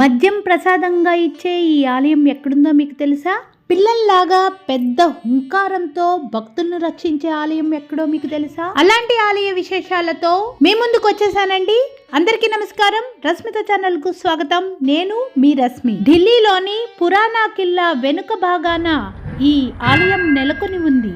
మద్యం ప్రసాదంగా ఇచ్చే ఈ ఆలయం ఎక్కడుందో మీకు తెలుసా? పిల్లల్లాగా పెద్ద హుంకారంతో భక్తులను రక్షించే ఆలయం ఎక్కడో మీకు తెలుసా? అలాంటి ఆలయ విశేషాలతో మీ ముందుకు వచ్చేసానండి. అందరికీ నమస్కారం. రశ్మిత ఛానల్కు స్వాగతం. నేను మీ రశ్మి. ఢిల్లీలోని పురాణా కిల్లా వెనుక భాగాన ఈ ఆలయం నెలకొని ఉంది.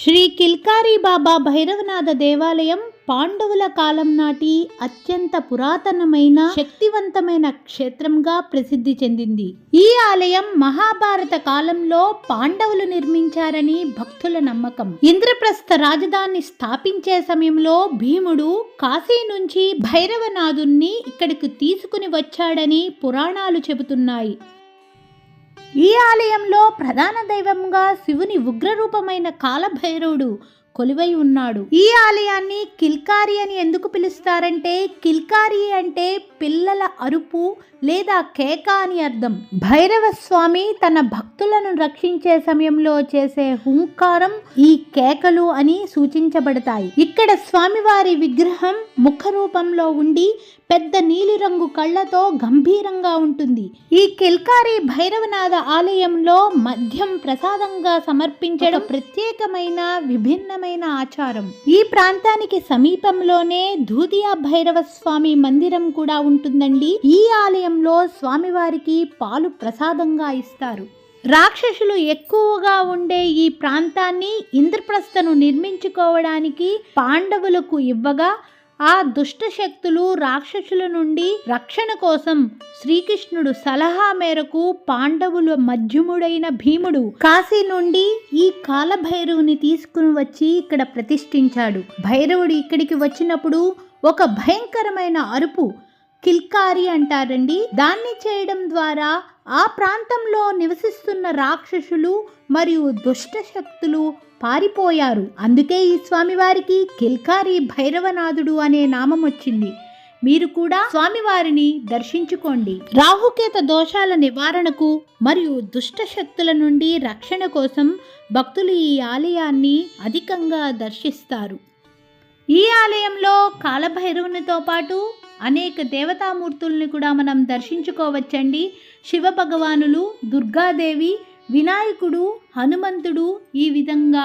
శ్రీ కిల్కారి బాబా భైరవనాథ దేవాలయం పాండవుల కాలం నాటి అత్యంత పురాతనమైన శక్తివంతమైన క్షేత్రంగా ప్రసిద్ధి చెందింది. ఈ ఆలయం మహాభారత కాలంలో పాండవులు నిర్మించారని భక్తుల నమ్మకం. ఇంద్రప్రస్థ రాజధాని స్థాపించే సమయంలో భీముడు కాశీ నుంచి భైరవనాథుణ్ణి ఇక్కడికి తీసుకుని వచ్చాడని పురాణాలు చెబుతున్నాయి. ఈ ఆలయంలో ప్రధాన దైవంగా శివుని ఉగ్రరూపమైన కాలభైరవుడు కొలువై ఉన్నాడు. ఈ ఆలయాన్ని కిల్కారి అని ఎందుకు పిలుస్తారంటే కిల్కారి అంటే పిల్లల అరుపు లేదా కేక అని అర్థం. భైరవ స్వామి తన భక్తులను రక్షించే సమయంలో చేసే హుంకారం ఈ కేకలు అని సూచించబడతాయి. ఇక్కడ స్వామివారి విగ్రహం ముఖ రూపంలో ఉండి పెద్ద నీలిరంగు కళ్ళతో గంభీరంగా ఉంటుంది. ఈ కిల్కారి భైరవనాథ ఆలయంలో మద్యం ప్రసాదంగా సమర్పించడం ప్రత్యేకమైన విభిన్నమైన ఆచారం. ఈ ప్రాంతానికి సమీపంలోనే ధూదియా భైరవ స్వామి మందిరం కూడా ఉంటుందండి. ఈ ఆలయంలో స్వామివారికి పాలు ప్రసాదంగా ఇస్తారు. రాక్షసులు ఎక్కువగా ఉండే ఈ ప్రాంతాన్ని ఇంద్రప్రస్థను నిర్మించుకోవడానికి పాండవులకు ఇవ్వగా ఆ దుష్ట శక్తులు రాక్షసుల నుండి రక్షణ కోసం శ్రీకృష్ణుడు సలహా మేరకు పాండవుల మధ్యముడైన భీముడు కాశీ నుండి ఈ కాలభైరవుని తీసుకుని వచ్చి ఇక్కడ ప్రతిష్ఠించాడు. భైరవుడు ఇక్కడికి వచ్చినప్పుడు ఒక భయంకరమైన అరుపు. కిల్కారి అంటారండి. దాన్ని చేయడం ద్వారా ఆ ప్రాంతంలో నివసిస్తున్న రాక్షసులు మరియు దుష్ట శక్తులు పారిపోయారు. అందుకే ఈ స్వామివారికి కిల్కారి భైరవనాథుడు అనే నామం వచ్చింది. మీరు కూడా స్వామివారిని దర్శించుకోండి. రాహుకేత దోషాల నివారణకు మరియు దుష్ట శక్తుల నుండి రక్షణ కోసం భక్తులు ఈ ఆలయాన్ని అధికంగా దర్శిస్తారు. ఈ ఆలయంలో కాలభైరవునితో పాటు అనేక దేవతామూర్తుల్ని కూడా మనం దర్శించుకోవచ్చండి. శివ భగవానులు దుర్గాదేవి వినాయకుడు హనుమంతుడు ఈ విధంగా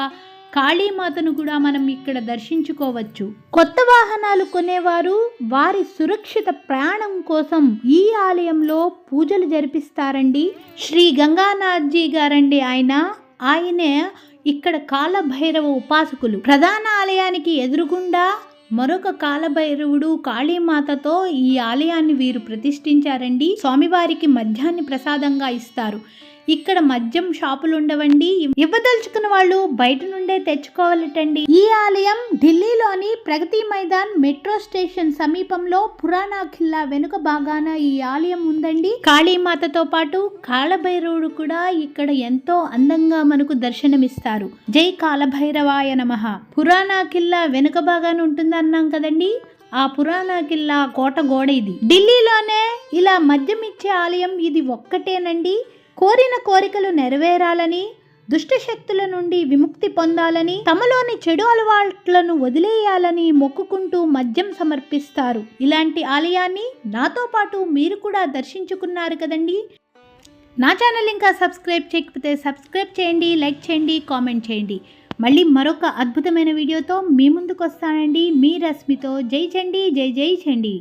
కాళీమాతను కూడా మనం ఇక్కడ దర్శించుకోవచ్చు. కొత్త వాహనాలు కొనేవారు వారి సురక్షిత ప్రయాణం కోసం ఈ ఆలయంలో పూజలు జరిపిస్తారండి. శ్రీ గంగానాథ్జీ గారండి ఆయన. ఆయనే ఇక్కడ కాలభైరవ ఉపాసకులు. ప్రధాన ఆలయానికి ఎదురుగుండా మరొక కాలభైరవుడు కాళీమాతతో ఈ ఆలయాన్ని వీరు ప్రతిష్ఠించారండి. స్వామివారికి మద్యాన్ని ప్రసాదంగా ఇస్తారు. ఇక్కడ మద్యం షాపులు ఉండవండి. ఇవ్వదలుచుకున్న వాళ్ళు బయట నుండే తెచ్చుకోవాలటండి. ఈ ఆలయం ఢిల్లీలోని ప్రగతి మైదాన్ మెట్రో స్టేషన్ సమీపంలో పురాణా ఖిల్లా వెనుక భాగాన ఈ ఆలయం ఉందండి. కాళీమాతతో పాటు కాళభైరవుడు కూడా ఇక్కడ ఎంతో అందంగా మనకు దర్శనమిస్తారు. జై కాలభైరవాయ నమ. పురాణా ఖిల్లా వెనుక భాగాన ఉంటుంది అన్నాం కదండి. ఆ పురాణ కిల్లా కోట గోడ ఇది. ఢిల్లీలోనే ఇలా మద్యం ఇచ్చే ఆలయం ఇది ఒక్కటేనండి. కోరిన కోరికలు నెరవేరాలని దుష్టశక్తుల నుండి విముక్తి పొందాలని తమలోని చెడు అలవాట్లను వదిలేయాలని మొక్కుకుంటూ మద్యం సమర్పిస్తారు. ఇలాంటి ఆలయాన్ని నాతో పాటు మీరు కూడా దర్శించుకున్నారు కదండి? నా ఛానల్ ఇంకా సబ్స్క్రైబ్ చేయకపోతే సబ్స్క్రైబ్ చేయండి లైక్ చేయండి కామెంట్ చేయండి. మళ్ళీ మరొక అద్భుతమైన వీడియోతో మీ ముందుకు వస్తానండి మీ రశ్మితో జై చండి జై జై చండి.